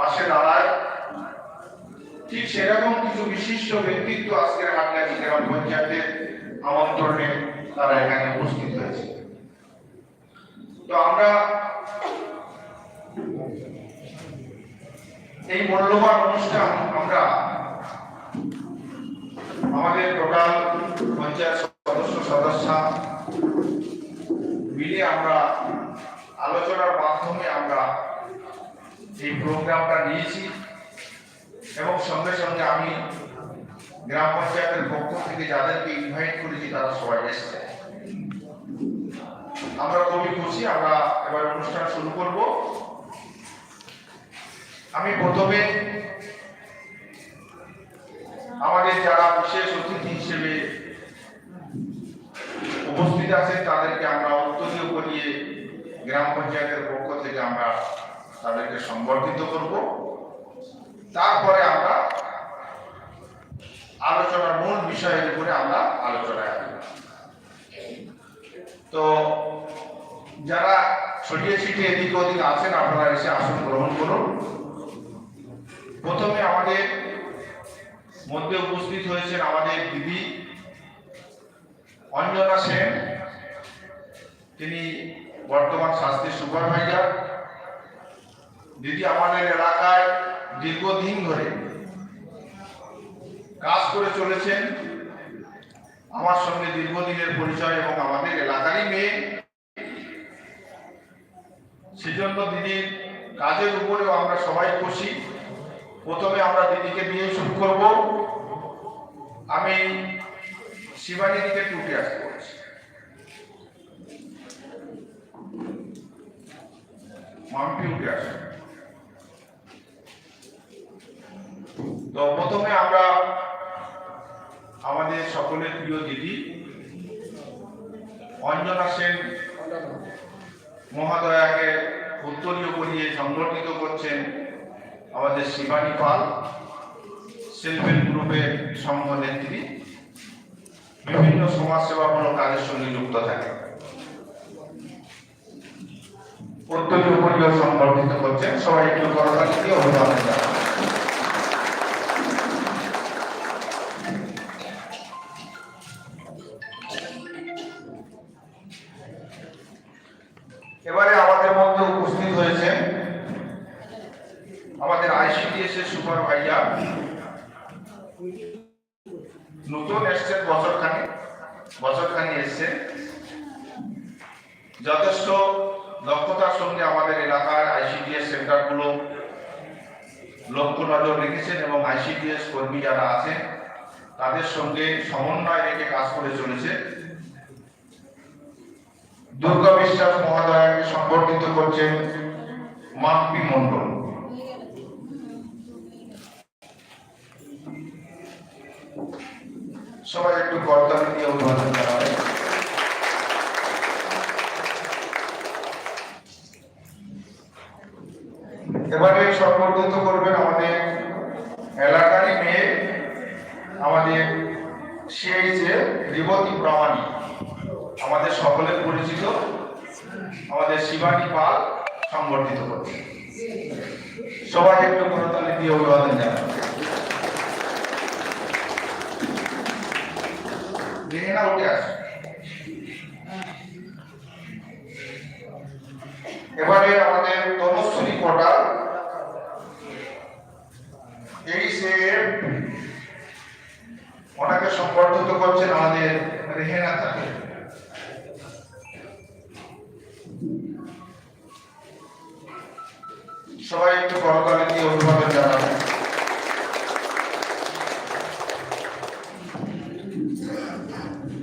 পাশে দাঁড়ায়। ঠিক সেরকম কিছু বিশিষ্ট ব্যক্তিত্ব আজকের হাটগাছি গ্রাম পঞ্চায়েতের আমন্ত্রণে তারা এখানে উপস্থিত হয়েছে। তো আমরা এই মূল্যবান অনুষ্ঠান আমরা আমাদের টোটাল পঞ্চায়েত সদস্য সদস্য মিলে আমরা আলোচনার মাধ্যমে আমরা এই প্রোগ্রামটা নিয়েছি, এবং সঙ্গে সঙ্গে আমি গ্রাম পঞ্চায়েতের পক্ষ থেকে যাদেরকে ইনভাইট করেছি, তারা সবাই এসছে। আমরা খুবই খুশি, আমরা এবার অনুষ্ঠান শুরু করব। আমি প্রথমে আমাদের যারা বিশেষ অতিথি হিসেবে উপস্থিত আছেন, তাদেরকে আমরা উত্তরীয় করিয়ে গ্রাম পঞ্চায়েতের পক্ষ থেকে আমরা তাদেরকে সংবর্ধিত করব। তারপরে আমরা আলোচনার মূল বিষয়ের উপরে আমরা আলোচনায় তো যারা ছড়িয়ে ছিটিয়ে এদিক ওদিক আছেন, আপনারা এসে আসন গ্রহণ করুন। প্রথমে আমাদের মধ্যে উপস্থিত হয়েছেন আমাদের দিদি অঞ্জনা সেন। তিনি বর্তমান স্বাস্থ্যের সুপারভাইজার। দিদি আমাদের এলাকায় দীর্ঘদিন ধরে কাজ করে চলেছেন। আমার সঙ্গে দীর্ঘদিনের পরিচয় এবং আমাদের এলাকারই মেয়ে। সেজন্য দিদির কাজের উপরেও আমরা সবাই খুশি। প্রথমে আমরা দিদিকে নিয়ে শুরু করব। আমি শিবানী দিকে টুটে আসতে বলছি। মাম্পি উঠে আসে তো প্রথমে আমরা আমাদের সকলের প্রিয় দিদি, অঞ্জনা সেন মহাদয়াকে উত্তরীয় করিয়ে সংগঠিত করছেন আমাদের শিবানী পাল সেলফ হেল্প গ্রুপের সংঘ নেত্রী বিভিন্ন সমাজসেবামূলক কাজের সঙ্গে যুক্ত থাকে। উত্তরীয় করিয়ে সংগঠিত করছেন। সবাই একটু করতালি দিয়ে সঙ্গে সমন্বয় রেখে কাজ করে চলেছে, দুর্গা বিশ্বাস মহোদয়কে সংবর্ধিত করছেন মাম্পি মন্ডল সবাই একটু করতালি দিয়ে অভিবাদন জানাবে। এবারে সংবর্ধিত করবেন আমাদের এলাকারই মেয়ে, আমাদের সিএইচে রেবতী প্রামাণিক, আমাদের সকলের পরিচিত, আমাদের শিবানী পাল সংবর্ধিত করছে। সবাই একটু করতালি দিয়ে অভিবাদন জানান আসে। এবারে আমাদের তনুশ্রী কোটাল এই সে ওনাকে সংবর্ধিত করছেন আমাদের রেহেনা থাকে সবাই একটু করতালি দিয়ে জানাবেন।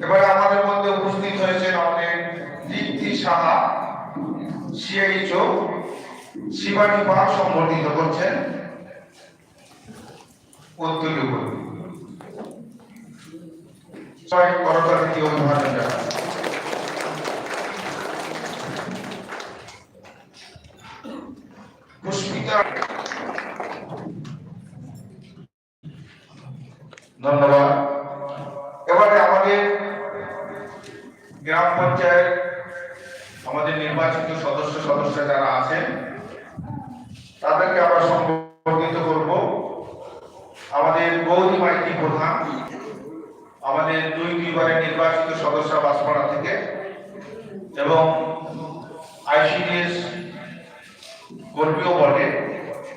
এবারে আমাদের মধ্যে উপস্থিত হয়েছেন আমাদের দীপ্তি সাহা সিআইচও শিবানী পাল সম্বর্ধিত করছেন। উত্তরীয় কর্মী করতলানীতি অভিবাদন জানাই পুষ্পিতা, ধন্যবাদ। এবারে আমাদের গ্রাম পঞ্চায়েত, আমাদের নির্বাচিত সদস্য সদস্য যারা আছেন, তাদেরকে আমরা সম্পর্কিত করব। আমাদের গৌরী মাইতি প্রধান। আমাদের দুই বিভাগের নির্বাচিত সদস্য বাসপাড়া থেকে এবং আইসিডিএস কর্মীও বর্গে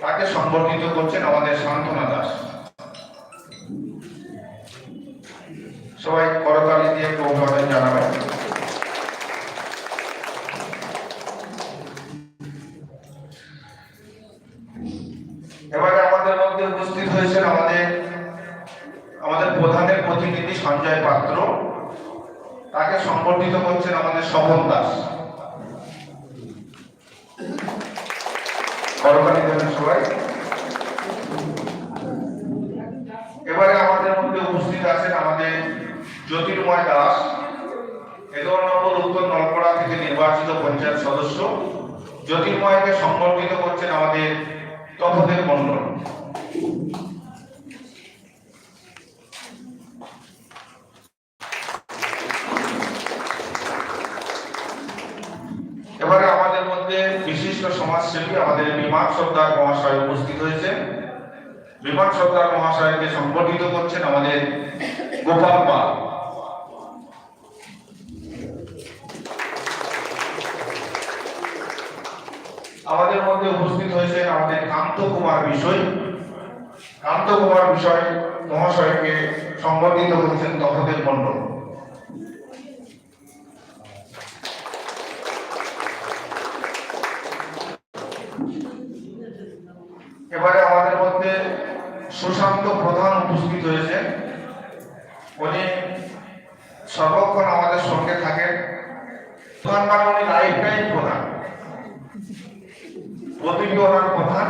তাকে সম্পর্কিত করছেন আমাদের সান্ত্বনা দাস। সবাই করতালি দিয়ে জানাবেন। করছেন আমাদের স্বপন দাস করতালি দেবেন সবাই এবারে আমাদের মধ্যে উপস্থিত আছেন আমাদের জ্যোতির্ময় দাস এগারো নম্বর উত্তর নলপড়া থেকে নির্বাচিত পঞ্চায়েত সদস্য জ্যোতির্ময়কে সংবর্ধিত করছেন আমাদের তপদেব মন্ডল এবারে আমাদের মধ্যে সমাজসেবী আমাদের বিমান সর্দার মহাশয় উপস্থিত হয়েছেন বিমান সর্দার মহাশয়কে সংগঠিত করছেন আমাদের গোপাল পাল। আমাদের মধ্যে উপস্থিত হয়েছেন আমাদের কান্ত কুমার বিষয়। কান্ত কুমার বিষয় মহাশয়কে সংগঠিত করছেন তপদেব মন্ডল এবারে আমাদের মধ্যে সুশান্ত প্রধান উপস্থিত হয়েছেন উনি সর্বক্ষণ আমাদের সঙ্গে থাকেন প্রধান মানে উনি লাইফ টাইম প্রধান প্রতিটি ওনার প্রধান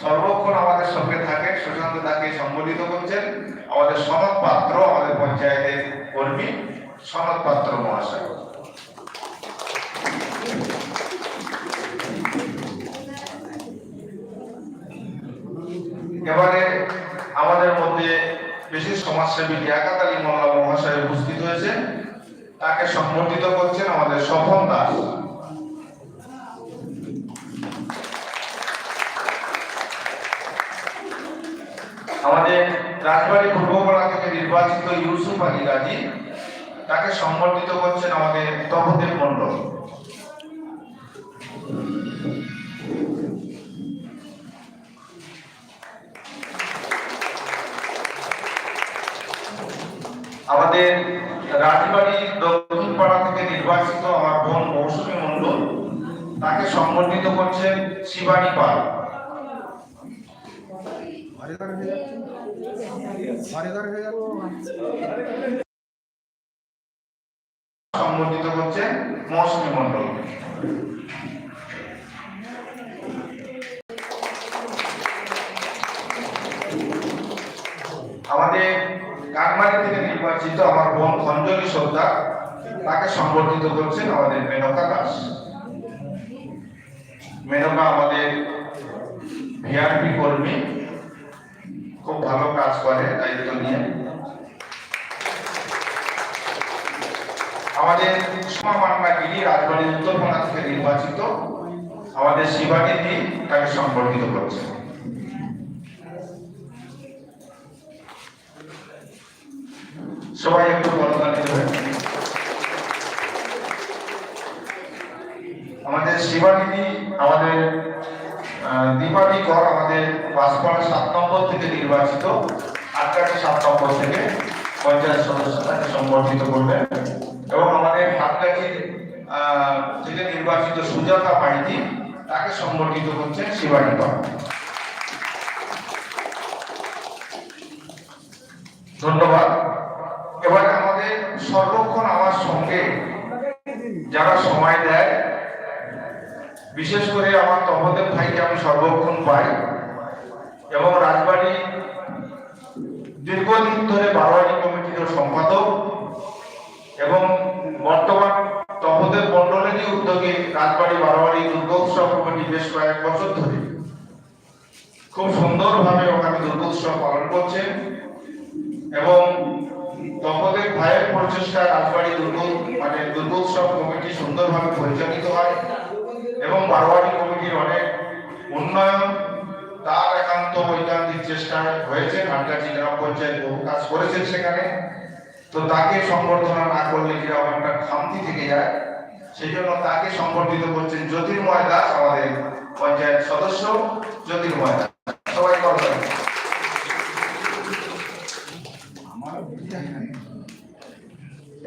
সর্বক্ষণ আমাদের সঙ্গে থাকেন সুশান্ত তাকে সম্বোধিত করছেন। আমাদের সনদ পাত্র আমাদের পঞ্চায়েতের কর্মী সনদ পাত্র মহাশয়। এবারে আমাদের মধ্যে বিশেষ সমাজসেবী লিয়াকাত আলী মোল্লা মহাশয় উপস্থিত হয়েছে তাকে সম্বর্ধিত করছেন আমাদের স্বপন দাস। আমাদের রাজবাড়ী পূর্বপাড়া থেকে নির্বাচিত ইউসুফ আলী গাজী তাকে সম্বর্ধিত করছেন আমাদের তপদেব মন্ডল আমাদের রাজবাড়ি দক্ষিণ পাড়া থেকে নির্বাচিত আমার বোন মৌসুমী মন্ডল তাকে সম্বর্ধিত করছেন শিবানী পাল। বাড়িঘর হয়ে যাচ্ছে। বাড়িঘর হয়ে যাচ্ছে। সম্বর্ধিত করছেন মৌসুমী মন্ডল আমাদের কাকমারি থেকে নির্বাচিত আমার বোন খঞ্জলি সর্দার, তাকে সংবর্ধিত করছেন আমাদের মেনকা দাস। মেনকা আমাদের ভিআরপি কর্মী। খুব ভালো কাজ করে, দায়িত্ব নিয়ে। আমাদের সুমা মান্নাগিরি রাজবাড়ী উত্তরপাড়া থেকে নির্বাচিত। আমাদের শিবানীতি তাকে সম্বর্ধিত করছে। সবাই একটু বলদানি আমাদের শিবানীতি আমাদের দীপালি কর আমাদের বাসপাড়া সাত নম্বর থেকে নির্বাচিত আটকাটি সাত নম্বর থেকে পঞ্চায়েত সদস্য তাকে সম্বর্ধিত করবেন এবং আমাদের হাতকাঠি থেকে নির্বাচিত সুজাতা মাইতি তাকে সম্বর্ধিত করছেন শিবানী কর। ধন্যবাদ। এবারে আমাদের সর্বক্ষণ আমার সঙ্গে যারা সময় দেয় বিশেষ করে আমার তপদেব ভাইকে আমি সর্বক্ষণ পাই এবং রাজবাড়ি দীর্ঘদিন ধরে বারোয়ারি কমিটির সম্পাদক এবং বর্তমান তপদেব মন্ডলেরই উদ্যোগে রাজবাড়ি বারোয়ারি দুর্গোৎসব কমিটি বেশ কয়েক বছর ধরে খুব সুন্দরভাবে ওখানে দুর্গোৎসব পালন করছেন এবং তপদেব ভাইয়ের প্রচেষ্টায় রাজবাড়ি দুর্গ মানে দুর্গোৎসব কমিটি সুন্দরভাবে পরিচালিত হয়। এবং বারোয়ারি কমিটির অনেক উন্নয়ন, তার একান্ত ঐকান্তিক চেষ্টা হয়েছে হাটগাছি গ্রাম পঞ্চায়েত বহু কাজ করেছেন সেখানে। তো তাকে সম্বর্ধনা না করলে কীরকম একটা খামতি থেকে যায় সেই জন্য তাকে সম্বর্ধিত করছেন জ্যোতির্ময় দাস, আমাদের পঞ্চায়েত সদস্য জ্যোতির্ময় দাস। সবাই করবেন।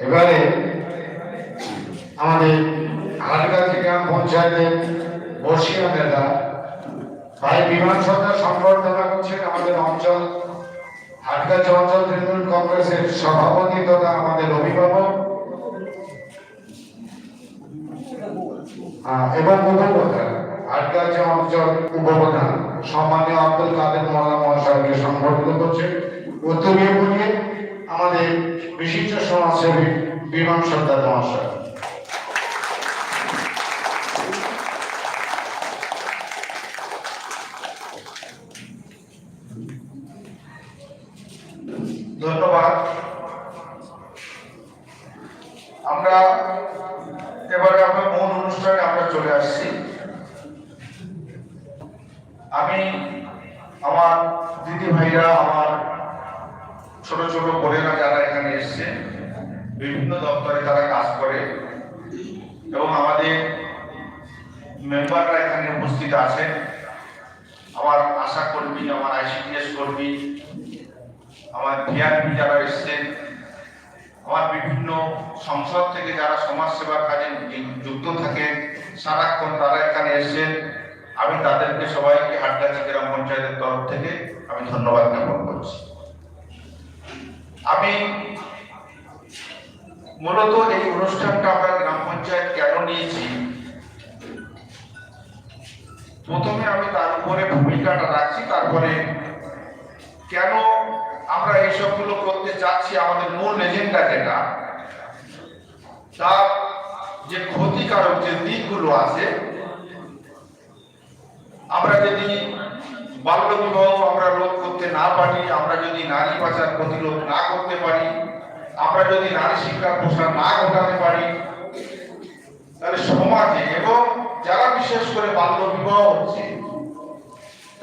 এবারে আমাদের হাটগাছি গ্রাম পঞ্চায়েতের বর্ষিয়া নেতা। ভাই, বিমান সরকার সংবর্ধনা করছেন আমাদের অঞ্চল হাটগাছি অঞ্চল তৃণমূল কংগ্রেসের সভাপতি তথা আমাদের অভিভাবক। এবং উপপ্রধান হাটগাছি অঞ্চল উপপ্রধান, সম্মানীয় আব্দুল কাদের মোল্লা মহাশয়কে সংবর্ধিত করছেন। উত্তরীয় করিয়ে আমাদের বিশিষ্ট সমাজসেবী বিমান সর্দার মহাশয় ধন্যবাদ আমরা এবারে আমরা মূল অনুষ্ঠানে আমরা চলে আসছি আমি আমার দিদি ভাইরা আমার ছোট ছোট বোনেরা যারা এখানে এসছে বিভিন্ন দপ্তরে তারা কাজ করে। এবং আমাদের মেম্বাররা এখানে উপস্থিত আছেন। আমার আশা কর্মী, আমার আইসিডিএস কর্মী, আমার ভিআরপি যারা এসছেন, আমার বিভিন্ন সংসদ থেকে যারা সমাজ সেবার কাজে যুক্ত থাকেন, সারাক্ষণ তারা এখানে এসছেন। আমি তাদেরকে সবাইকে হাটগাছি গ্রাম পঞ্চায়েতের তরফ থেকে আমি ধন্যবাদ জ্ঞাপন করছি। আমি মূলত এই অনুষ্ঠানটা আমরা গ্রাম পঞ্চায়েত কেন নিয়েছি? প্রথমে আমি তার উপরে ভূমিকাটা রাখছি, তারপরে কেন আমরা এইসবগুলো করতে চাচ্ছি আমাদের মূল এজেন্ডা যেটা, তার যে ক্ষতিকারক যে দিকগুলো আছে, আমরা যদি বাল্য বিবাহ আমরা রোধ করতে না পারি, আমরা যদি নারী পাচার প্রতিরোধ না করতে পারি আমরা যদি নারী শিক্ষার প্রসার না ঘটাতে পারি, তাহলে সমাজে এবং যারা বিশেষ করে বাল্য বিবাহ হচ্ছে,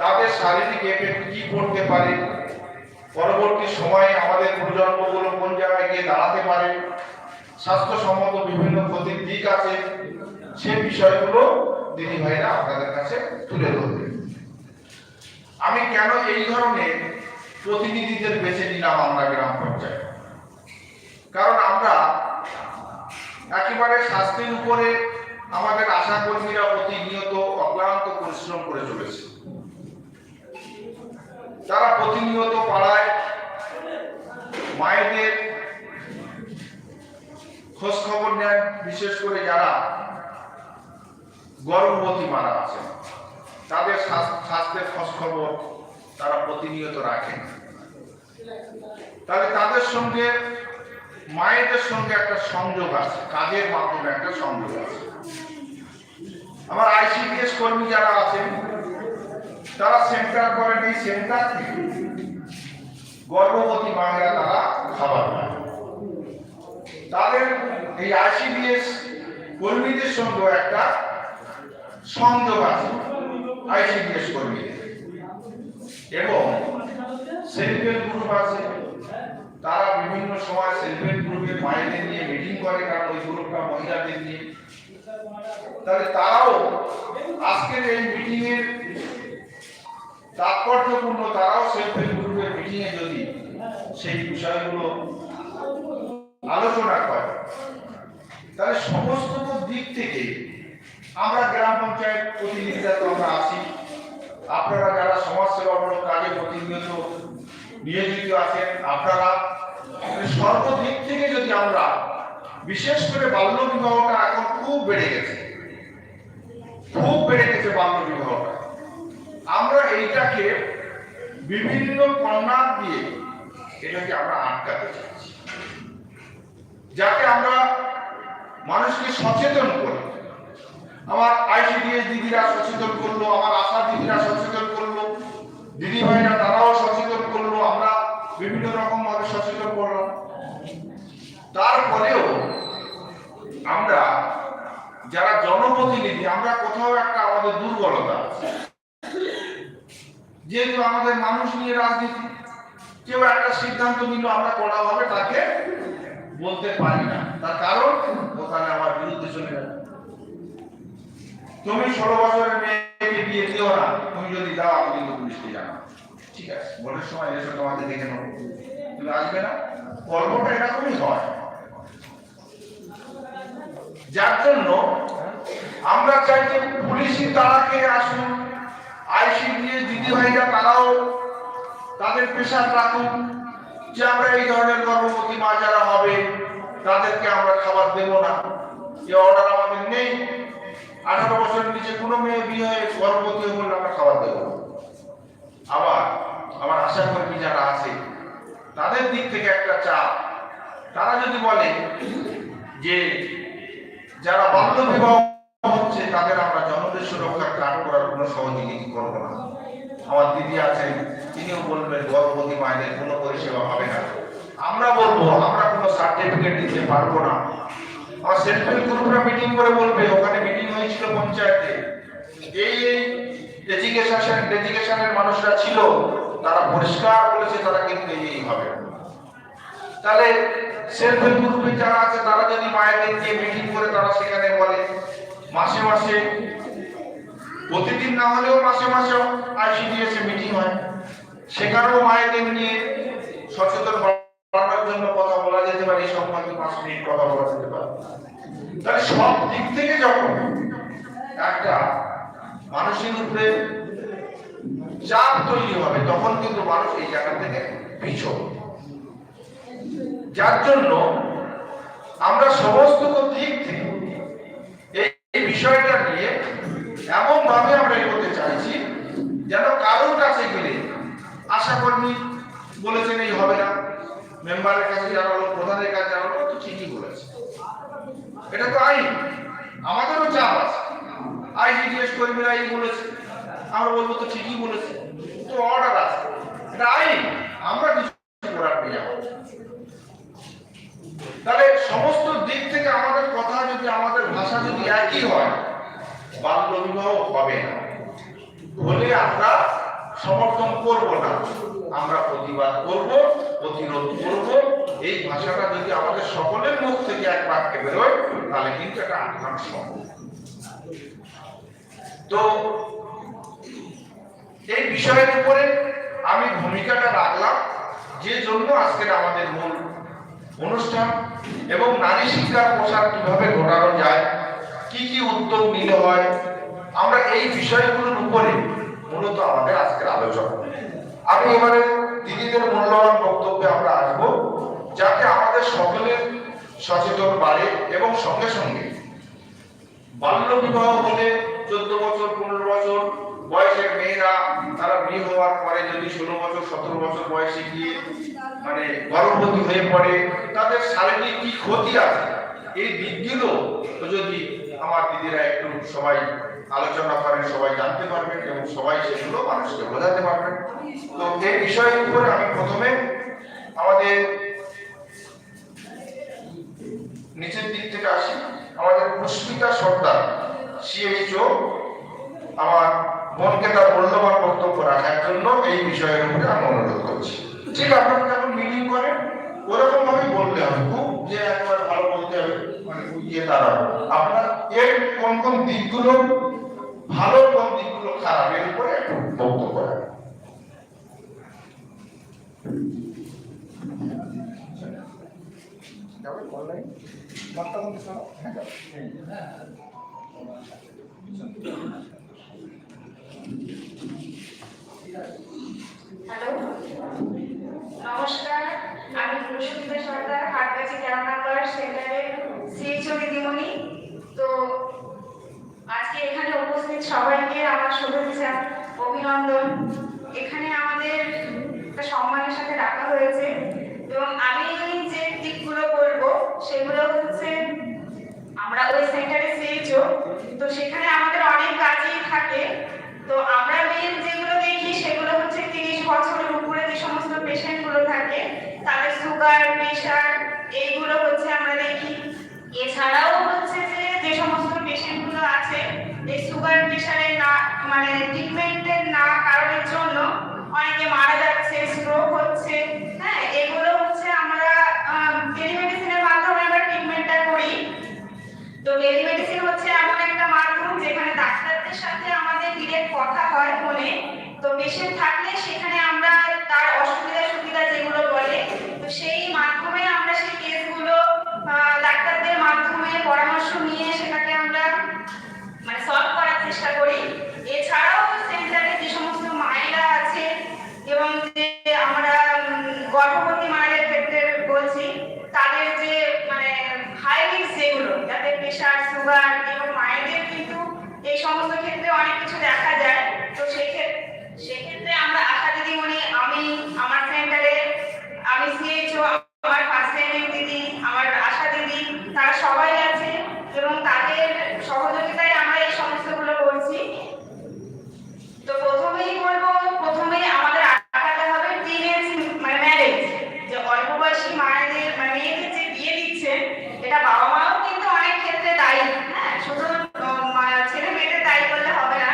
তাদের শারীরিক এফেক্ট কি পড়তে পারে? পরবর্তী সময়ে আমাদের প্রজন্মগুলো কোন জায়গায় গিয়ে দাঁড়াতে পারে? স্বাস্থ্যসম্মত বিভিন্ন ক্ষতির দিক আছে, সে বিষয়গুলো দিদি ভাইরা আপনাদের কাছে তুলে ধরবে। আমি কেন এই ধরনের প্রতিনিধিদের বেছে নিলাম আমরা গ্রাম পঞ্চায়েত? কারণ আমরা একেবারে স্বাস্থ্যের উপরে আমাদের আশা কর্মীরা প্রতিনিয়ত অক্লান্ত পরিশ্রম করে চলেছে। তারা প্রতিনিয়ত পাড়ায় মায়েদের খোঁজ খবর নেন, বিশেষ করে যারা গর্ভবতী মারা আছেন, তাদের স্বাস্থ্যের খোঁজ খবর তারা প্রতিনিয়ত রাখেন। তাহলে তাদের সঙ্গে মায়েদের সঙ্গে একটা সংযোগ আছে, কাজের মাধ্যমে একটা সংযোগ আছে। আমার আইসিডিএস কর্মী যারা আছেন, তারা সেন্টার করেন এই সেন্টার গর্ভবতী মায়েরা তারা খাবার পায় তাদের এই আইসিডিএস কর্মীদের সঙ্গে একটা সংযোগ আছে, আইসিডিএস কর্মীদের। এবং হেল্প গ্রুপ আছে। তারা বিভিন্ন সময় সেলফ হেল্প গ্রুপের মায়েদের নিয়ে মিটিং করে, কারণ ওই গ্রুপটা মহিলাদের নিয়ে। তাহলে তারাও আজকের এই মিটিং এর তাৎপর্যপূর্ণ তারাও সেলফ হেল্প গ্রুপের মিটিং এ যদি সেই বিষয়গুলো আলোচনা করে, তাহলে সমস্ত দিক থেকে আমরা গ্রাম পঞ্চায়েত প্রতিনিধিরা তো আমরা আছি। আপনারা যারা সমাজ সেবামূলক কাজে প্রতিনিয়ত নিয়োজিত আছেন, আপনারা সর্বদিক থেকে যদি আমরা বিশেষ করে বাল্য বিবাহটা এখন খুব বেড়ে গেছে। খুব বেড়ে গেছে বাল্য বিবাহটা। আমরা এইটাকে বিভিন্ন কন্যা দিয়ে এটাকে আমরা আটকাতে চাচ্ছি যাতে আমরা মানুষকে সচেতন করি। আমার আইসিডিএস দিদিরা সচেতন করল, আমার আশা দিদিরা সচেতন করল দিদি ভাইরা তারাও সচেতন করল। আমরা বিভিন্ন রকম ভাবে সচেতন করলাম। তারপরেও আমরা যারা জনপ্রতিনিধি, আমরা কোথাও একটা আমাদের দুর্বলতা যেহেতু আমাদের মানুষ নিয়ে রাজনীতি, কেউ একটা সিদ্ধান্ত নিল আমরা কোনোভাবে তাকে বলতে পারি না। তার কারণ ওখানে আমার বিরুদ্ধে চলে যাবে। তুমি ষোলো বছরের মেয়েকে বিয়ে দিও না, তুমি যদি দাও, আমি কিন্তু পুলিশকে জানাব। ঠিক আছে, ভোটের সময় এসে, তোমাকে দেখে নেব। আসবে না। কর্মটা এরকমই হয়। যার জন্য আমরা চাই যে পুলিশি তারাকে আসুন, আইসি দিয়ে দিদি ভাইরা তারাও তাদের পেশার রাখুন যে আমরা এই ধরনের গর্ভবতী মা যারা হবে, তাদেরকে আমরা খাবার দেব না। যে অর্ডার আমাদের নেই। আঠারো বছরের নিচে কোনো মেয়ে বিয়ে হয়ে গর্ভবতী হয়ে আমরা খাবার দেবো আবার আমার আশা কর্মী যারা আছে তাদের দিক থেকে একটা চাপ। তারা যদি বলে যে যারা বাল্য বিবাহ হচ্ছে, তাদের আমরা জনদের সুরক্ষার কাজ করার কোনো সহযোগিতা করব না। আমার দিদি আছেন, তিনিও বলবেন, গর্ভবতী মায়েদের কোনো পরিষেবা হবে না। আমরা বলব, আমরা কোনো সার্টিফিকেট দিতে পারব না। আমার হেল্প গ্রুপরা মিটিং করে বলবে, ওখানে মিটিং হয়েছিল পঞ্চায়েতে। এই এডুকেশন এডুকেশনের মানুষরা ছিল। তারা পরিষ্কার বলেছে, তারা কিন্তু এই হবে তাহলে সেলফ হেল্প গ্রুপে যারা আছে, তারা যদি মায়েদের দিয়ে মিটিং করে, তারা সেখানে বলে, মাসে মাসে, প্রতিদিন না হলেও মাসে মাসে আইসিডিএস এ মিটিং হয়। সেখানেও মায়েদের নিয়ে সচেতন বাড়ানোর জন্য কথা বলা যেতে পারে, এই সম্পর্কে পাঁচ মিনিট কথা বলা যেতে পারে। তাহলে সব দিক থেকে যখন একটা মানুষের উপরে চাপ তৈরি হবে, তখন কিন্তু মানুষ এই জায়গা থেকে পিছন যার জন্য আমরা সমস্ত দিক থেকে এই- বিষয়টা নিয়ে এমন ভাবে আমরা এগোতে চাইছি, যেন কারোর কাছে গেলে আশা কর্মী বলেছেন এই হবে না, মেম্বারের কাছে জানালো প্রধানের কাছে জানালো তো ঠিকই বলেছে। এটা তো আইন, আমাদেরও চাপ আছে। আইসিডিএস কর্মীরা এই বলেছে। আমরা বলব তো ঠিকই বলেছে। তো অর্ডার আছে। এটা আইন। আমরা কিছু করার নেই তাহলে সমস্ত দিক থেকে আমাদের কথা যদি আমাদের ভাষা যদি একই হয়, বাল্য বিবাহ হবে না। হলে আমরা সমর্থন করব না। আমরা প্রতিবাদ করব, প্রতিরোধ করব। এই ভাষাটা যদি আমাদের সকলের মুখ থেকে এক বাক্যে বেরোয়, তাহলে কিন্তু এটা আটকানো সম্ভব। তো এই বিষয়ের উপরে আমি ভূমিকাটা রাখলাম, যে জন্য আজকের আমাদের মূল অনুষ্ঠান এবং নারী শিক্ষার প্রসার কীভাবে ঘটানো যায়, কি কি উদ্যোগ নিতে হয়, আমরা এই বিষয়গুলোর উপরে মূলত আমাদের আজকের আলোচনা। আমি এবারে দিদিদের মূল্যবান বক্তব্যে আমরা আসব, যাতে আমাদের সকলের সচেতন বাড়ে এবং সঙ্গে সঙ্গে বাল্য বিবাহ হলে চোদ্দ বছর, পনেরো বছর বয়সের মেয়েরা তারা বিয়ে হওয়ার পরে যদি ষোলো বছর, সতেরো বছর বয়সে গিয়ে মানে গর্ভবতী হয়ে পড়ে, তাদের শারীরিক কি ক্ষতি আছে? এই দিকগুলো যদি আমার দিদিরা একটু সবাই আলোচনা করেন, সবাই জানতে পারবেন এবং সবাই সেগুলো মানুষকে বোঝাতে পারবেন। তো এই বিষয়ের উপরে আমি প্রথমে আমাদের নিচের দিক থেকে আসি। আমাদের পুষ্পিতা সর্দার সিএইচও আমার মনকে তার মূল্যবান বক্তব্য রাখার জন্য এই বিষয়ের উপরে আমি অনুরোধ করছি। ঠিক আপনারা যখন মিটিং করেন ওরকম ভাবে বলতে হবে খুব যে একবার ভালো বলতে হবে মানে ইয়ে তারা আপনার এর কোন কোন দিকগুলো ভালো, কোন দিকগুলো খারাপ, এর উপরে একটু বক্তব্য রাখেন। হ্যাঁ হ্যালো, নমস্কার। আমি পুরুষোত্তম সর্দার, হাটগাছি তেরো নম্বর দিদিমণি তো আজকে এখানে উপস্থিত সবাইকে আমার শুভেচ্ছা, অভিনন্দন। এখানে আমাদের একটা সম্মানের সাথে রাখা হয়েছে। এবং আমি যে দিকগুলো বলব, সেগুলো হচ্ছে আমরা ওই সেন্টারে সিএইচও তো সেখানে আমাদের অনেক কাজই থাকে। তো আমরা মেন যেগুলো দেখি সেগুলো হচ্ছে তিরিশ বছরের উপরে যে সমস্ত পেশেন্টগুলো থাকে, তাদের সুগার প্রেশার এইগুলো হচ্ছে আমরা দেখি। এছাড়াও হচ্ছে যে যে সমস্ত পেশেন্টগুলো আছে, এই সুগার প্রেশারের না মানে ট্রিটমেন্টের না কারণের জন্য অনেকে মারা যাচ্ছে স্ট্রোক হচ্ছে হ্যাঁ এগুলো হচ্ছে আমরা টেলিমেডিসিনের মাধ্যমে আমরা ট্রিটমেন্টটা করি। তো টেলিমেডিসিন হচ্ছে এমন একটা মাধ্যম যেখানে ডাক্তারদের সাথে আমাদের ডিরেক্ট কথা হয় ফোনে তো পেশেন্ট থাকলে সেখানে আমরা তার অসুবিধা সুবিধা যেগুলো বলে, তো সেই মাধ্যমে আমরা সেই কেসগুলো ডাক্তারদের মাধ্যমে পরামর্শ নিয়ে সেটাকে আমরা মানে সলভ করার চেষ্টা করি। এছাড়াও সেন্টারে যে সমস্ত মায়েরা আছে এবং যে আমরা গর্ভবতী মায়েদের ক্ষেত্রে বলছি, তাদের যে মানে হাই রিস্ক যেগুলো, যাদের প্রেশার সুগার এবং মায়েদের কিন্তু এই সমস্ত দেখা যায়, তো সেক্ষেত্রে আমরা আশা দিদিমণি আমি, আমার সেন্টারে আমি সিএইচও আমার ফার্স্ট টাইম দিদি, আমার আশা দিদি, তারা সবাই আছে, এবং তাদের সহযোগিতায় আমরা এই সমস্তগুলো করছি। তো প্রথমেই বলব, প্রথমেই আমাদের আটাতে হবে টিনেজ মানে ম্যারেজ যে অল্প বয়সী মায়েদের মানে মেয়েদের যে বিয়ে দিচ্ছে এটা বাবা মাও কিন্তু অনেক ক্ষেত্রে দায়ী হ্যাঁ শুধু উম, মা- ছেলে মেয়েদের দায়ী করলে হবে না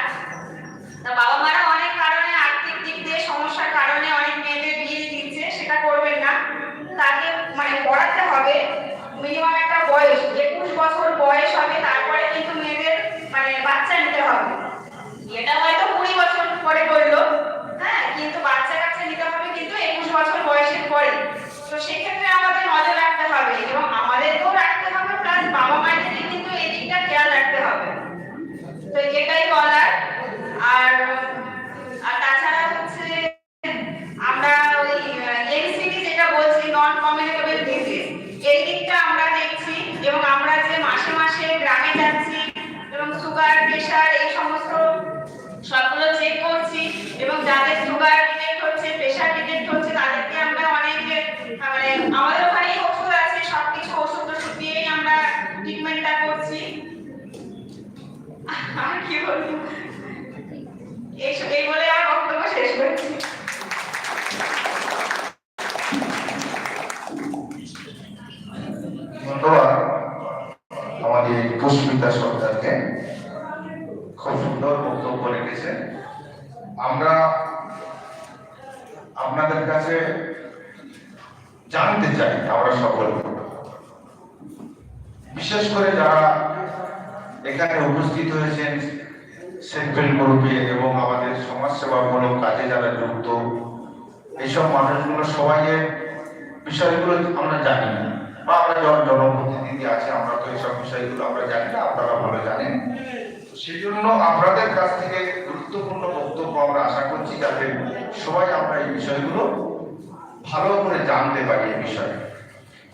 তা বাবা মারা অনেক কারণে আর্থিক দিক দিয়ে সমস্যার কারণে অনেক মেয়েদের বিয়ে দিয়ে দিচ্ছে সেটা করবেন না তাকে মানে পড়াতে হবে মিনিমাম একটা বয়স একুশ বছর বয়স হবে তারপরে কিন্তু মেয়েদের মানে বাচ্চা নিতে হবে এটা হয়তো কুড়ি বছর পরে করল হ্যাঁ কিন্তু বাচ্চা কাচ্চা নিতে হবে কিন্তু একুশ বছর বয়সের পরে তো সেক্ষেত্রে আমাদের নজর রাখতে হবে এবং আমাদেরকেও রাখতে হবে প্লাস বাবা মায়েদেরকে কিন্তু এই দিকটা খেয়াল রাখতে হবে তো এটাই বলার আর আর তাছাড়া হচ্ছে আমরা ওই এনসিডি যেটা বলছি নন কমিউনিকেবল ডিজিজ এই দিকটা আমরা দেখছি এবং আমরা যে মাসে মাসে গ্রামে যাচ্ছি এবং সুগার, প্রেশার, এই সমস্ত সবগুলো চেক করছি এবং যাদের সুগার ডিটেক্ট হচ্ছে প্রেশার ডিটেক্ট হচ্ছে, তাদেরকে আমরা অনেক মানে আমাদের ওখানেই ওষুধ আছে, সবকিছু ওষুধ টষুধ দিয়েই আমরা ট্রিটমেন্টটা করছি। আর কি বলব? এই বলে আমার বক্তব্য শেষ করছি। ধন্যবাদ। আমাদের পুষ্পিতা খুব সুন্দর বক্তব্য রেখেছে আমরা আপনাদের কাছে জানতে চাই, আমরা সকল। বিশেষ করে যারা এখানে উপস্থিত হয়েছেন হেল্প গ্রুপে এবং আমাদের সমাজসেবামূলক কাজে যারা যুক্ত, এইসব মানুষগুলো সবাইয়ের বিষয়গুলো আমরা জানি না। বা আমরা যখন জনপ্রতিনিধি আছে, আমরা তো এইসব বিষয়গুলো আমরা জানি না, আপনারা ভালো জানেন। সেই জন্য আপনাদের কাছ থেকে গুরুত্বপূর্ণ বক্তব্য আমরা আশা করছি যাতে সবাই আমরা এই বিষয়গুলো ভালো করে জানতে পারি এই বিষয়ে।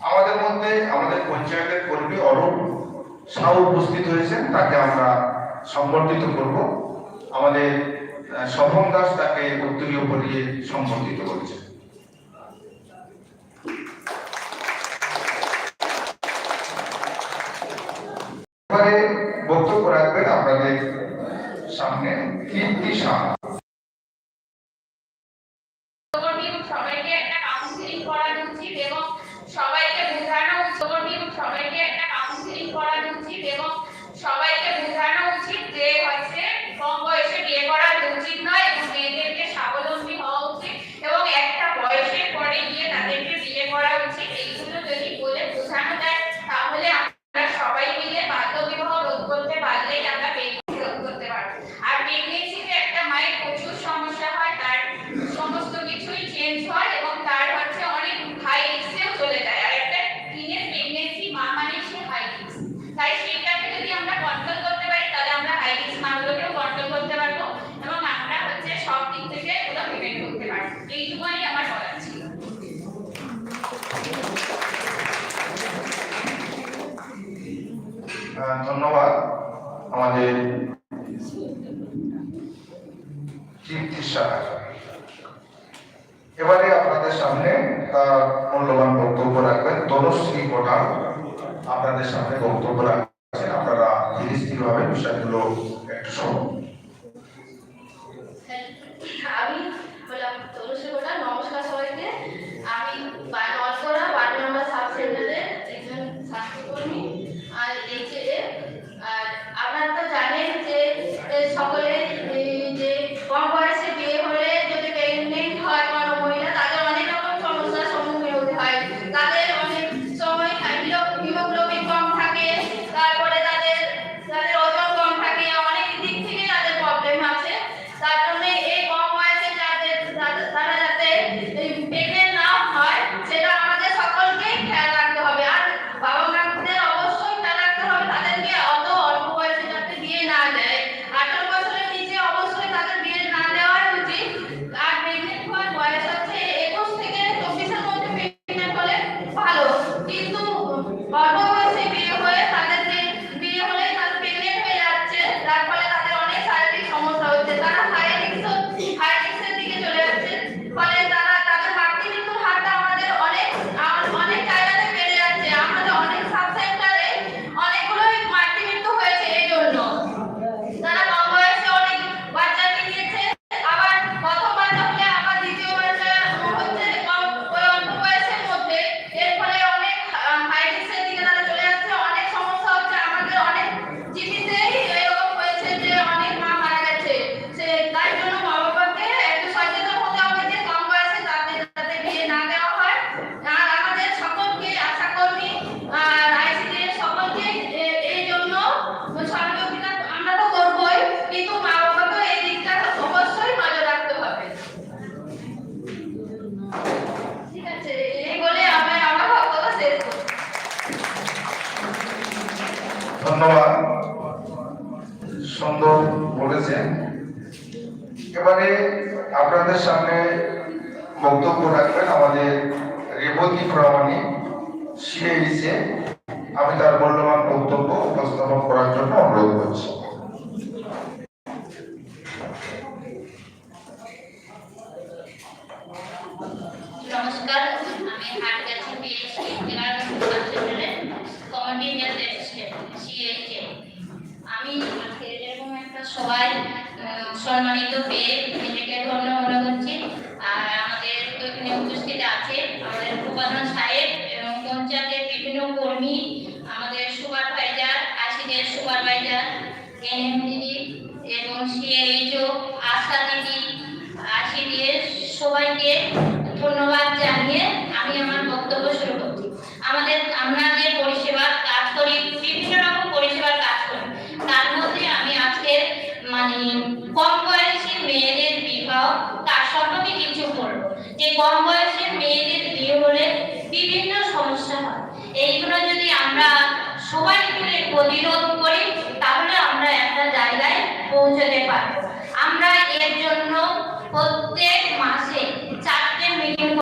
আমাদের মধ্যে আমাদের পঞ্চায়েতের কর্মী অরূপ সাউ উপস্থিত হয়েছেন, তাকে আমরা সম্বর্ধিত করব। আমাদের স্বপন দাস তাকে উত্তরীয় পরিয়ে সম্বর্ধিত করেছে এবারে বক্তব্য রাখবেন আপনাদের সামনে কীর্তি সাহা কর্মী সবাইকে একটা কাউন্সিলিং করানো উচিত এবং সবাইকে বোঝানো উচিত কর্মী সবাইকে একটা কাউন্সিলিং করানো উচিত এবং সবাইকে বোঝানো উচিত যে হচ্ছে কম বয়সে বিয়ে করা উচিত নয় এবং মেয়েদেরকে স্বাবলম্বী হওয়া উচিত এবং একটা বয়সের পরে গিয়ে তাদেরকে বিয়ে করা উচিত এইগুলো যদি বলে বোঝানো যায় তাহলে আমরা সবাই মিলে বাল্য বিবাহ রোধ করতে পারলেই আমরা প্রেগনেন্সি রোধ করতে পারব আর প্রেগনেন্সিতে একটা মায়ের প্রচুর সমস্যা হয় তার সমস্ত কিছুই চেঞ্জ হয় এবং তার হচ্ছে অনেক হাই রিস্কেও চলে যায় আর একটা টিনেজ প্রেগনেন্সি মা মানে সে হাই রিস্ক তাই সেটাকে যদি আমরা কন্ট্রোল করতে পারি তাহলে আমরা হাই রিস্ক মাগুলোকেও কন্ট্রোল করতে পারব এবং আমরা হচ্ছে সব দিক থেকে এগুলো প্রিভেন্ট করতে পারব এইটুকুই আমার বলার ছিল আহ, ধন্যবাদ আমাদের কীর্তি সাহা এবারে আপনাদের সামনে মূল্যবান বক্তব্য রাখবেন। তনুশ্রী কোটাল আপনাদের সামনে বক্তব্য রাখবেন আপনারা ধীরে স্থিরভাবে বিষয়গুলো একটু শুনুন সবাই সম্মানিত হয়ে নিজেকে ধন্য মনে করছি। আর আমাদের এখানে উপস্থিত আছে। আমাদের উপাদান সাহেব এবং পঞ্চায়েতের বিভিন্ন কর্মী, আমাদের সুপারভাইজার, আশিদের সুপারভাইজার, এনএম দিদি এবং সিএইচও, আশা দিদি আশি দিয়ে সবাইকে ধন্যবাদ জানিয়ে আমরা এর জন্য প্রত্যেক মাসে চারটে মিটিং